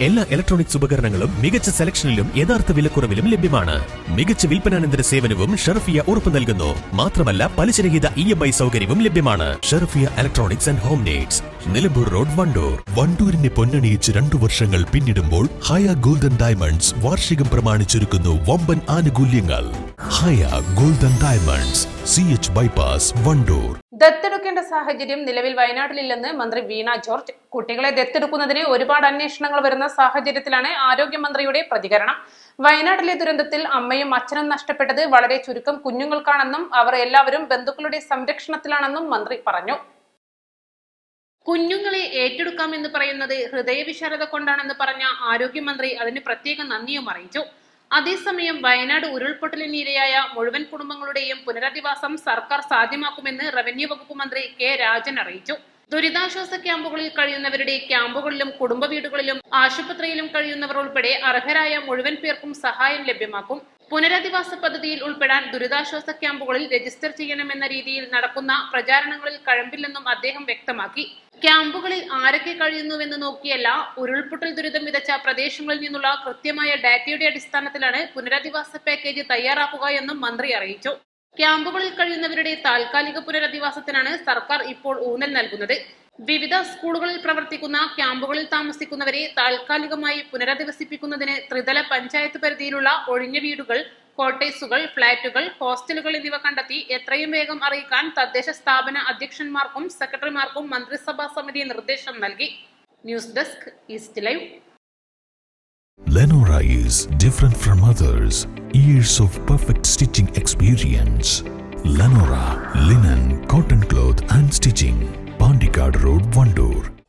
എല്ലാ ഇലക്ട്രോണിക്സ് ഉപകരണങ്ങളും മികച്ച സെലക്ഷനിലും യഥാർത്ഥ വിലക്കുറവിലും ലഭ്യമാണ്. മികച്ച വിൽപ്പനാനന്തര സേവനവും ഷെർഫിയ ഉറപ്പു നൽകുന്നു. മാത്രമല്ല പലിശരഹിത ഇ എം ഐ സൗകര്യവും ലഭ്യമാണ്. Sherfiya electronics and home needs Nilambur road Wandoor. വണ്ടൂരിനെ പൊന്നണിയിച്ച് രണ്ടു വർഷങ്ങൾ പിന്നിടുമ്പോൾ ഹയ ഗോൾഡൻ ഡയമണ്ട്സ് വാർഷികം പ്രമാണിച്ചൊരുക്കുന്നു വമ്പൻ ആനുകൂല്യങ്ങൾ. Haya golden diamonds. C H bypass Wandoor. ദത്തെടുക്കേണ്ട സാഹചര്യം നിലവിൽ വയനാട്ടിലില്ലെന്ന് മന്ത്രി വീണ ജോർജ്. കുട്ടികളെ ദത്തെടുക്കുന്നതിന് ഒരുപാട് അന്വേഷണങ്ങൾ വരുന്ന സാഹചര്യത്തിലാണ് ആരോഗ്യമന്ത്രിയുടെ പ്രതികരണം. വയനാട്ടിലെ ദുരന്തത്തിൽ അമ്മയും അച്ഛനും നഷ്ടപ്പെട്ടത് വളരെ ചുരുക്കം കുഞ്ഞുങ്ങൾക്കാണെന്നും അവർ എല്ലാവരും ബന്ധുക്കളുടെ സംരക്ഷണത്തിലാണെന്നും മന്ത്രി പറഞ്ഞു. കുഞ്ഞുങ്ങളെ ഏറ്റെടുക്കാം എന്ന് പറയുന്നത് ഹൃദയവിശാലത കൊണ്ടാണെന്ന് പറഞ്ഞ ആരോഗ്യമന്ത്രി അതിന് പ്രത്യേക നന്ദിയും അറിയിച്ചു. അതേസമയം വയനാട് ഉരുൾപൊട്ടലിനിരയായ മുഴുവൻ കുടുംബങ്ങളുടെയും പുനരധിവാസം സർക്കാർ സാധ്യമാക്കുമെന്ന് റവന്യൂ വകുപ്പ് മന്ത്രി കെ രാജൻ അറിയിച്ചു. ദുരിതാശ്വാസ ക്യാമ്പുകളിൽ കഴിയുന്നവരുടെ ക്യാമ്പുകളിലും കുടുംബ വീടുകളിലും ആശുപത്രിയിലും കഴിയുന്നവർ ഉൾപ്പെടെ അർഹരായ മുഴുവൻ പേർക്കും സഹായം ലഭ്യമാക്കും. പുനരധിവാസ പദ്ധതിയിൽ ഉൾപ്പെടാൻ ദുരിതാശ്വാസ ക്യാമ്പുകളിൽ രജിസ്റ്റർ ചെയ്യണമെന്ന രീതിയിൽ നടക്കുന്ന പ്രചാരണങ്ങളിൽ കഴമ്പില്ലെന്നും അദ്ദേഹം വ്യക്തമാക്കി. ക്യാമ്പുകളിൽ ആരൊക്കെ കഴിയുന്നുവെന്ന് നോക്കിയല്ല ഉരുൾപൊട്ടൽ ദുരിതം വിതച്ച പ്രദേശങ്ങളിൽ നിന്നുള്ള കൃത്യമായ ഡാറ്റയുടെ അടിസ്ഥാനത്തിലാണ് പുനരധിവാസ പാക്കേജ് തയ്യാറാക്കുക എന്നും മന്ത്രി അറിയിച്ചു. ക്യാമ്പുകളിൽ കഴിയുന്നവരുടെ താൽക്കാലിക പുനരധിവാസത്തിനാണ് സർക്കാർ ഇപ്പോൾ ഊന്നൽ നൽകുന്നത്. വിവിധ സ്കൂളുകളിൽ പ്രവർത്തിക്കുന്ന ക്യാമ്പുകളിൽ താമസിക്കുന്നവരെ താൽക്കാലികമായി പുനരധിവസിപ്പിക്കുന്നതിന് ത്രിതല പഞ്ചായത്ത് പരിധിയിലുള്ള ഒഴിഞ്ഞ വീടുകൾ ക്വാർട്ടേഴ്സുകൾ ഫ്ളാറ്റുകൾ ഹോസ്റ്റലുകൾ എന്നിവ കണ്ടെത്തി എത്രയും വേഗം അറിയിക്കാൻ തദ്ദേശ സ്ഥാപന അധ്യക്ഷന്മാർക്കും സെക്രട്ടറിമാർക്കും മന്ത്രിസഭാ സമിതി നിർദ്ദേശം നൽകി news desk east live Lenora is different from others. Years of perfect stitching experience. Lenora linen, cotton cloth and stitching. Pandikad Road, Wandoor